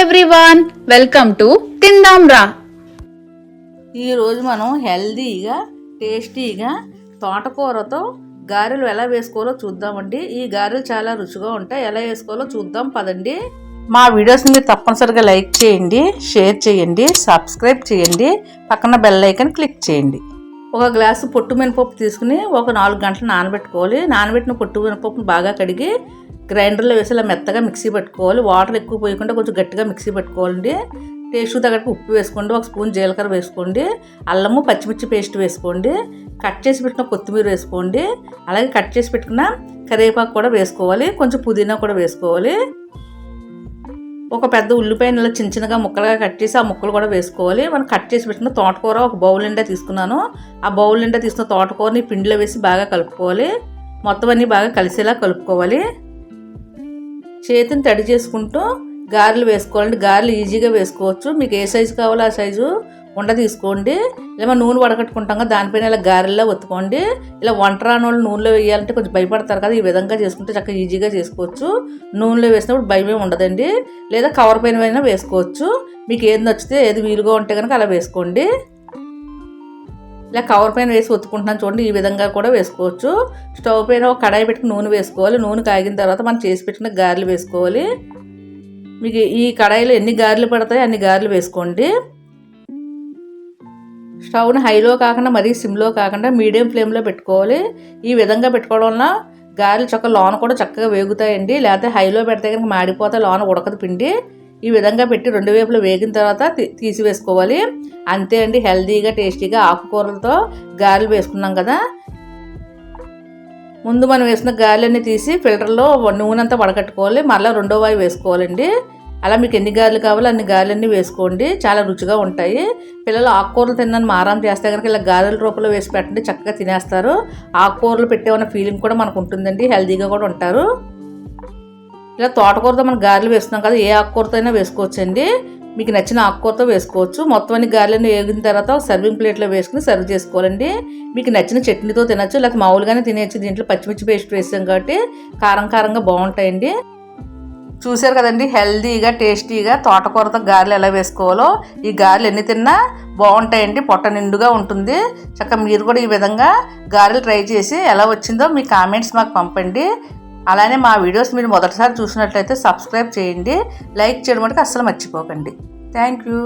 Everyone welcome to తిందాం రా ఈరోజు మనం హెల్దీగా టేస్టీగా తోటకూరతో గారెలు ఎలా వేసుకోవాలో చూద్దామండి. ఈ గారెలు చాలా రుచిగా ఉంటాయి. ఎలా వేసుకోవాలో చూద్దాం. పదండి. మా వీడియోస్ని మీరు తప్పనిసరిగా లైక్ చేయండి షేర్ చేయండి సబ్స్క్రైబ్ చేయండి. పక్కన బెల్ ఐకన్ క్లిక్ చేయండి. ఒక గ్లాసు పొట్టు మినపప్పు తీసుకుని ఒక నాలుగు గంటలు నానబెట్టుకోవాలి. నానబెట్టిన పొట్టు మినపప్పును బాగా కడిగి గ్రైండర్లో వేసి ఇలా మెత్తగా మిక్సీ పెట్టుకోవాలి. వాటర్ ఎక్కువ పోయకుండా కొంచెం గట్టిగా మిక్సీ పెట్టుకోవాలండి. టేస్ట్ తగ్గట్టు ఉప్పు వేసుకోండి. ఒక స్పూన్ జీలకర్ర వేసుకోండి. అల్లము పచ్చిమిర్చి పేస్ట్ వేసుకోండి. కట్ చేసి పెట్టిన కొత్తిమీర వేసుకోండి. అలాగే కట్ చేసి పెట్టుకున్న కరివేపాకు కూడా వేసుకోవాలి. కొంచెం పుదీనా కూడా వేసుకోవాలి. ఒక పెద్ద ఉల్లిపాయను ఇలా చిన్న చిన్నగా ముక్కలుగా కట్ చేసి ఆ ముక్కలు కూడా వేసుకోవాలి. మనం కట్ చేసి పెట్టిన తోటకూర ఒక బౌల్ నిండా తీసుకున్నాను. ఆ బౌల్ నిండా తీసుకున్న తోటకూరని పిండిలో వేసి బాగా కలుపుకోవాలి. మొత్తం అన్నీ బాగా కలిసేలా కలుపుకోవాలి. చేతిని తడి చేసుకుంటూ గారెలు వేసుకోవాలండి. గారెలు ఈజీగా వేసుకోవచ్చు. మీకు ఏ సైజు కావాలో ఆ సైజు. ఉండ తీసుకోండి. ఇలా నూనె వడకట్టుకుంటాం కదా దానిపైన ఇలా గారెల్లో ఒత్తుకోండి. ఇలా వంట రాని వాళ్ళు నూనెలో వేయాలంటే కొంచెం భయపడతారు కదా ఈ విధంగా చేసుకుంటే చక్కగా ఈజీగా చేసుకోవచ్చు. నూనెలో వేసినప్పుడు భయమే ఉండదండి. లేదా కవర్ పైన అయినా వేసుకోవచ్చు. మీకు ఏది నచ్చితే ఏది వీలుగా ఉంటే కనుక అలా వేసుకోండి. ఇలా కవర్ పైన వేసి ఒత్తుకుంటున్నాను చూడండి ఈ విధంగా కూడా వేసుకోవచ్చు. స్టవ్ పైన ఒక కడాయి పెట్టుకుని నూనె వేసుకోవాలి. నూనె కాగిన తర్వాత మనం చేసి పెట్టిన గారెలు వేసుకోవాలి. మీకు ఈ కడాయిలో ఎన్ని గారెలు పడతాయో అన్ని గారెలు వేసుకోండి. స్టవ్ని హైలో కాకుండా మరీ సిమ్లో కాకుండా మీడియం ఫ్లేమ్లో పెట్టుకోవాలి. ఈ విధంగా పెట్టుకోవడం వల్ల గారెలు చక్క లోన కూడా చక్కగా వేగుతాయండి. లేకపోతే హైలో పెడితే కనుక మాడిపోతే లోన ఉడకదు పిండి. ఈ విధంగా పెట్టి రెండు వైపులు వేగిన తర్వాత తీసివేసుకోవాలి అంతే అండి హెల్దీగా టేస్టీగా ఆకుకూరలతో గారెలు వేసుకున్నాం కదా. ముందు మనం వేసిన గారెలన్నీ తీసి ఫిల్టర్లో నూనె అంతా వడకట్టుకోవాలి మళ్ళీ రెండో వాయి వేసుకోవాలండి. అలా మీకు ఎన్ని గారెలు కావాలో అన్ని గారెలన్నీ వేసుకోండి. చాలా రుచిగా ఉంటాయి. పిల్లలు ఆకుకూరలు తిన్నాను మారం చేస్తే కనుక ఇలా గారెల రూపంలో వేసి పెట్టండి చక్కగా తినేస్తారు. ఆకుకూరలు పెట్టేమన్న ఫీలింగ్ కూడా మనకు ఉంటుందండి హెల్తీగా కూడా ఉంటారు. ఇలా తోటకూరతో మనం గారెలు వేస్తున్నాం కదా ఏ ఆకుకూరతో అయినా వేసుకోవచ్చండి. మీకు నచ్చిన ఆకుకూరతో వేసుకోవచ్చు. మొత్తం అన్ని గారెలను వేగిన తర్వాత సర్వింగ్ ప్లేట్లో వేసుకుని సర్వ్ చేసుకోవాలండి. మీకు నచ్చిన చట్నీతో తినచ్చు లేకపోతే మామూలుగానే తినేయచ్చు. దీంట్లో పచ్చిమిర్చి పేస్ట్ వేసాం కాబట్టి కారం కారంగా బాగుంటాయండి. చూశారు కదండి హెల్దీగా టేస్టీగా తోటకూరతో గారెలు ఎలా వేసుకోవాలో ఈ గారెలు ఎన్ని తిన్నా బాగుంటాయండి పొట్ట నిండుగా ఉంటుంది. చక్కగా మీరు కూడా ఈ విధంగా గారెలు ట్రై చేసి ఎలా వచ్చిందో మీ కామెంట్స్ మాకు పంపండి. అలానే మా వీడియోస్ మీరు మొదటిసారి చూసినట్లయితే సబ్స్క్రైబ్ చేయండి. లైక్ చేయడం మటుకు అస్సలు మర్చిపోకండి. Thank you.